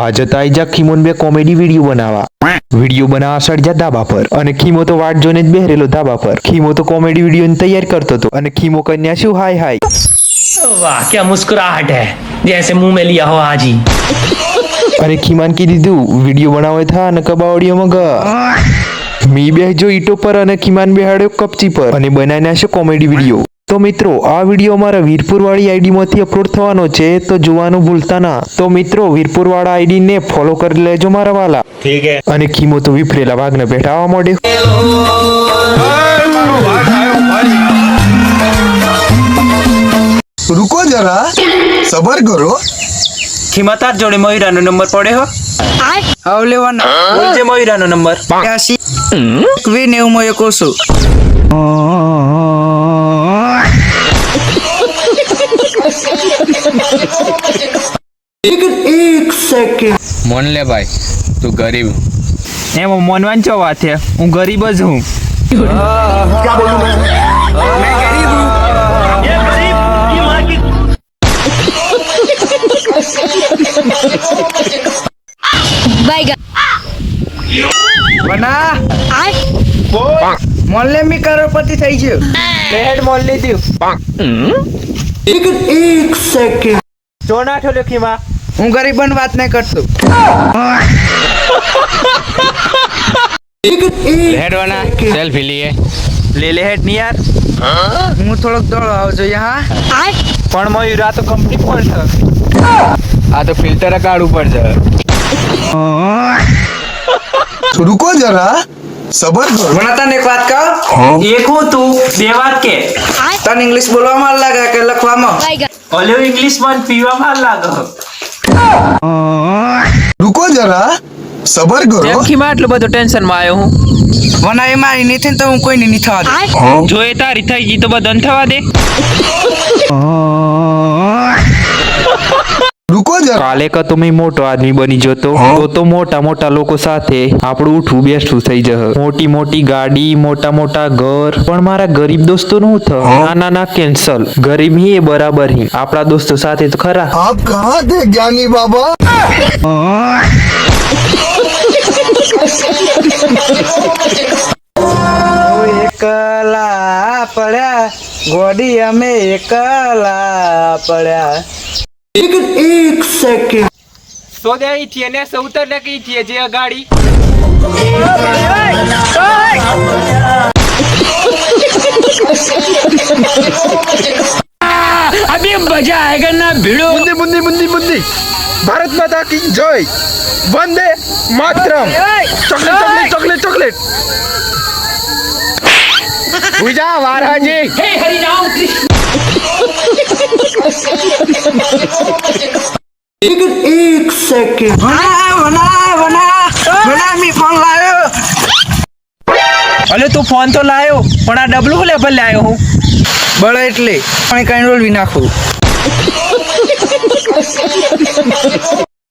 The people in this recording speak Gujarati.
આ જતા જા ખીમોન બે કોમેડી વીડિયો બનાવવા વીડિયો બનાવવા સડજા ધાબા પર. અને ખીમો તો વાટ જોઈને જ બેહરેલો ધાબા પર. ખીમો તો કોમેડી વીડિયો તૈયાર કરતો હતો. અને ખીમો કન્યા શું? હાય હાય. વાહ ક્યા મુસ્કુરાહટ હે. જૈસે મુંહ મે લિયા હો આજી અને ખીમાન કી દીધું વીડિયો બનાવે થા અને કબાવડીઓ મગ. મી બેહજો ઈટો પર અને કિમાન બેહાડ્યો કપચી પર અને બનાવી નાખ્યો કોમેડી વીડિયો. તો મિત્રો આ વીડિયો મારા વીરપુરવાળી આઈડીમાંથી અપલોડ થવાનો છે તો જોવાનું ભૂલતા ના. તો મિત્રો વીરપુરવાળા આઈડીને ફોલો કરી લેજો મારા વાલા. ઠીક હે. અને કિંમત તો વિફરેલા વાઘને બેઠાવા મોડે. રૂકો જરા સબર કરો. ખીમા તાર જોડે મયુરાનો નંબર પડે હો. આવ લેવાનો બોલજે મયુરાનો નંબર. ત્યાસી એકવી નેવું માં એકોસો મોન લે ભાઈ તું ગરીબ. એમ મોનવાન ચો વાત છે. હું ગરીબ જ હું. બના મોલ્લે મી કરોડપતિ થઈ ગયો. હેડ મોલ લીધું. ચો ના ઠોલ્યો ખીમા હું ગરીબન વાત નહીં કરતો હેડવાના સેલ્ફી લીએ લે લે હેડની યાર હું થોડોક દોડો આવજો હા? પણ મયુરા તો કંપની પણ છે. આ તો ફિલ્ટર કાઢવું પડશે. તો રૂકો જરા. સબર મને તને એક વાત કહું? એક હું તું બે વાત કે. તને ઇંગ્લિશ બોલવામાં લાગે કે લખવામાં? ઓલે ઇંગ્લિશમાં પીવામાં લાગે. રૂકો જરા. સબર કરો કેમ માં એટલો બધો ટેન્શનમાં આવ્યો હું. મને એ મારી નીથે તો હું કોઈ ની થવા દે જો એ તારી થઈ ગઈ તો બધન થવા દે. કાલે કે તમે મોટો આદમી બની જતો. તો તો મોટા મોટા લોકો સાથે આપણું ઉઠવું બેસવું થઈ જશે મોટી મોટી ગાડી મોટા મોટા ઘર. પણ મારા ગરીબ દોસ્તો નું થ નાના ના કેન્સલ. ગરીબ હી બરાબર હી. આપણા દોસ્તો સાથે તો ખરા. આપ કહા થે જ્ઞાની બાબા? એકલા પડ્યા. ગોડી અમે એકલા પડ્યા. સો દે ઈ છે ને સૌતર ને કઈ છે જે ગાડી બુંદી બુંદી બુંદી બુંદી ભારત માતા કી જય વંદે માતરમ ચોકલેટ ચોકલેટ ચોકલેટ ચોકલેટ પૂજા વારાજી વના વના વના વના મી ફોન લાવ્યો અલે તું ફોન તો લાયો પણ આ ડબલું લે ભલે લાયો હું? બળે એટલે. પણ કઈ વિના નાખું.